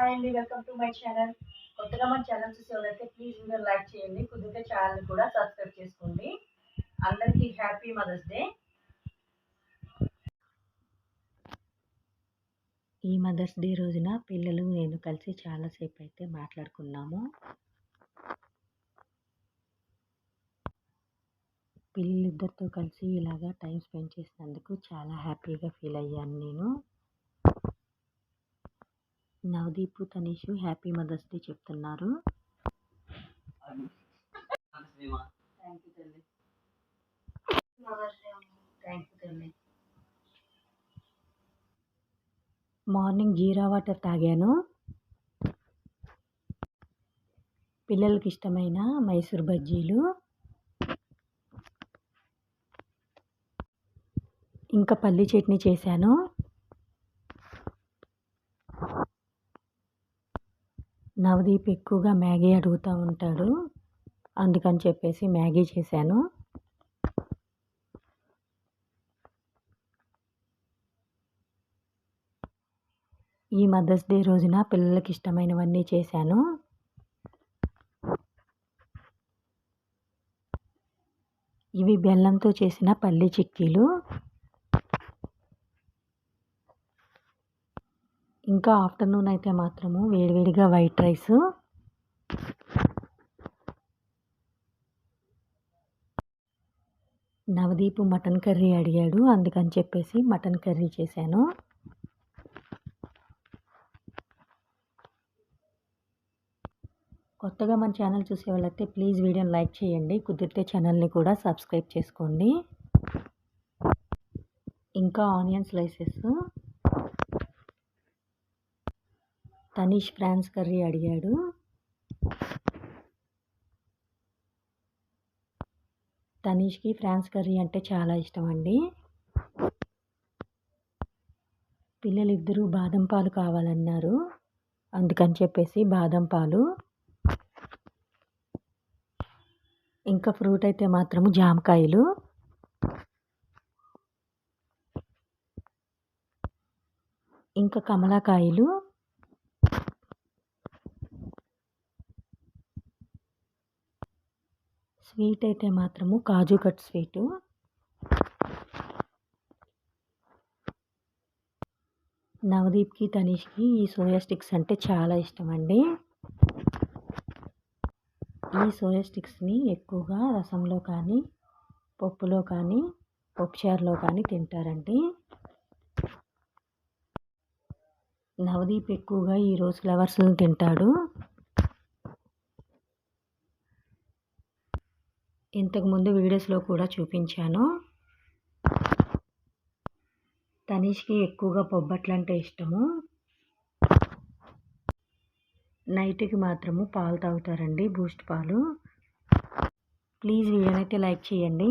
Hi అండి welcome to my channel. కొత్తగా మన ఛానల్ చూసే వాళ్ళైతే ప్లీజ్ వీడియో లైక్ చేయండి కుదిరితే ఛానల్ కూడా సబ్స్క్రైబ్ చేసుకోండి. అందరికీ హ్యాపీ మదర్స్ డే. ఈ మదర్స్ డే రోజున పిల్లలు నేను కలిసి చాలాసేపు అయితే మాట్లాడుకున్నాము. పిల్లలిద్దరితో కలిసి ఇలాగా టైం స్పెండ్ చేసినందుకు చాలా హ్యాపీగా ఫీల్ అయ్యాను నేను. Navdeep Tanish happy Mother's Day చెప్తున్నారు. మార్నింగ్ జీరా వాటర్ తాగాను. పిల్లలకి ఇష్టమైన మైసూర్ బజ్జీలు. ఇంకా పల్లి చట్నీ చేశాను. నవదీప్ ఎక్కువగా మ్యాగీ అడుగుతూ ఉంటాడు. అందుకని చెప్పేసి మ్యాగీ చేశాను. ఈ మదర్స్ డే రోజున పిల్లలకి ఇష్టమైనవన్నీ చేశాను. ఇవి బెల్లంతో చేసిన పల్లి చిక్కీలు. ఇంకా ఆఫ్టర్నూన్ అయితే మాత్రము వేడివేడిగా white rice. Navdeep mutton curry అడిగాడు అందుకని చెప్పేసి మటన్ కర్రీ చేశాను. కొత్తగా మన ఛానల్ చూసే వాళ్ళైతే ప్లీజ్ వీడియోని లైక్ చేయండి కుదిరితే ఛానల్ని కూడా సబ్స్క్రైబ్ చేసుకోండి. ఇంకా onion slices. Tanish prawns curry అడిగాడు. తనీష్కి ఫ్రాన్స్ కర్రీ అంటే చాలా ఇష్టం అండి పిల్లలిద్దరూ బాదం పాలు కావాలన్నారు. అందుకని చెప్పేసి బాదం పాలు. ఇంకా ఫ్రూట్ అయితే మాత్రము జామకాయలు. ఇంకా కమలాకాయలు. స్వీట్ అయితే మాత్రము కాజు కట్ స్వీటు. నవదీప్కి తనీష్కి ఈ సోయా స్టిక్స్ అంటే చాలా ఇష్టం అండి ఈ సోయా స్టిక్స్ని ఎక్కువగా రసంలో కానీ పప్పులో కానీ పప్పుచారులో కానీ తింటారండి. నవదీప్ ఎక్కువగా ఈ రోజు ఫ్లవర్స్ని తింటాడు. ఇంతకుముందు వీడియోస్లో కూడా చూపించాను. తనీష్కి ఎక్కువగా పొబ్బట్లు అంటే ఇష్టము. నైట్కి మాత్రము పాలు తాగుతారండి బూస్ట్ పాలు. ప్లీజ్ వీడియోనైతే లైక్ చేయండి.